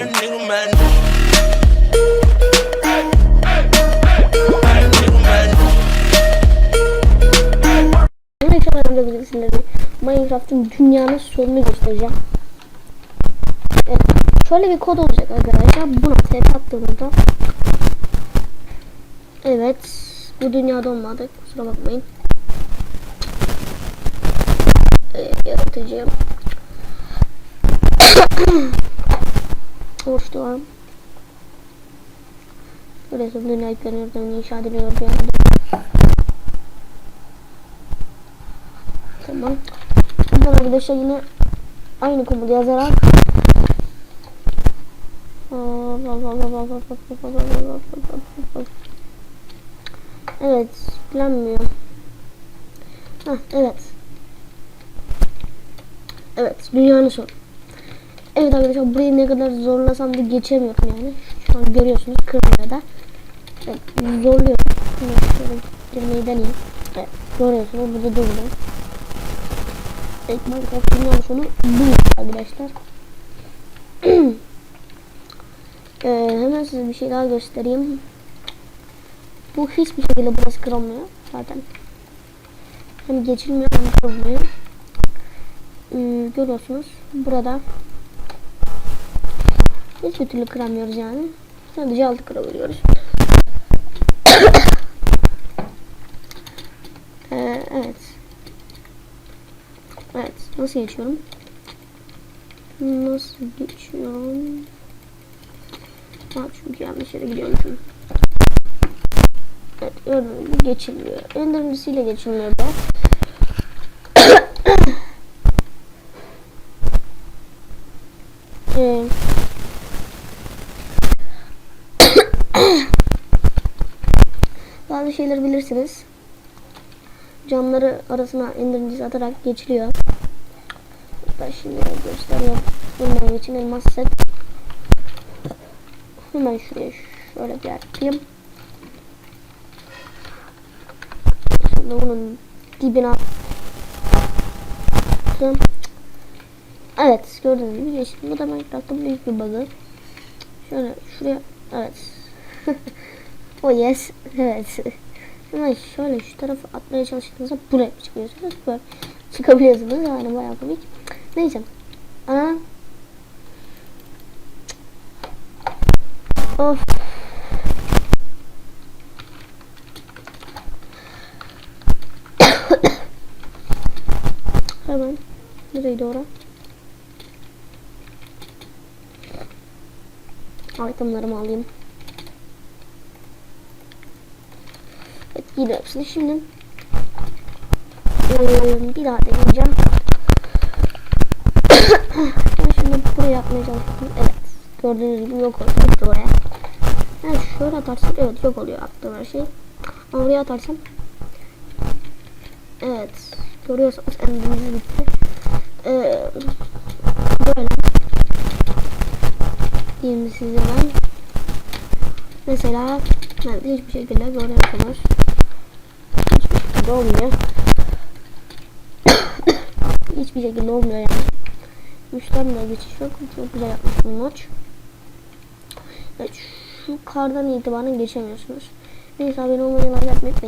My nigga, bilirsiniz. Minecraft'ın dünyanın sonunu göstereceğim. Evet. Şöyle bir kod olacak arkadaşlar. Buna TP attığımda Evet. Bu dünyada olmadı. Kusura bakmayın. Ee, yaratıcı. Oluşturuyorum. Burası dünya planörden inşa ediliyor bir anda. Tamam. Buradan arkadaşlar yine aynı komutu yazarak Evet, planmıyor. Hah, evet. Evet, dünyanın sonu. Evet arkadaşlar burayı ne kadar zorlasam da geçemiyorum yani. Şu an görüyorsunuz kırmaya da. Evet, zorluyorum. Girmeyi deneyeyim. Evet, görüyorsunuz burada durdum. Evet, Minecraft dünyanın sonu bu arkadaşlar. Ee, hemen size bir şey daha göstereyim. Bu hiçbir şekilde burası kırılmıyor zaten. Hem geçilmiyor hem kırılmıyor. Ee, görüyorsunuz burada hiçbir türlü kıramıyoruz yani. Sadece altı kırabiliyoruz. ee, evet. Evet. Nasıl geçiyorum? Nasıl geçiyorum? Ha, çünkü yanlış yere gidiyormuşum. Evet gördüğünüz gibi geçiliyor. Ender'lisiyle geçilmiyor da. Ee, bazı şeyler bilirsiniz. Camları arasına ender'lisi atarak geçiliyor. Hatta şimdi gösteriyorum. Bundan için elmas set. Hemen şuraya şöyle bir yapayım. Şimdi bunun dibine attım. Evet gördüğünüz gibi geçti. Bu da Minecraft'ın büyük bir bug'ı. Şöyle şuraya evet. Oh yes. Evet. Hemen şöyle şu tarafı atmaya çalıştığınızda buraya çıkıyorsunuz. Böyle çıkabiliyorsunuz yani bayağı komik. Neyse. Aa. Of. Hemen nereye doğru? Itemlarımı alayım. Evet yine hepsini şimdi bir daha deneyeceğim. ben şimdi buraya yapmaya çalışıyorum. Evet. Gördüğünüz gibi yok oldu. Gitti oraya. Yani şöyle atarsam evet yok oluyor attığım her şey. Ama buraya atarsam evet görüyorsunuz endimiz bitti. Ee, böyle diyeyim size ben. Mesela evet, hiçbir şekilde görüyorsunuz. Şekilde olmuyor. hiçbir şekilde olmuyor yani. Müşten de geçiş yok. Çok güzel yapmış bu maç. Evet, şu kardan itibaren geçemiyorsunuz. Neyse abone olmayı like unutmayın.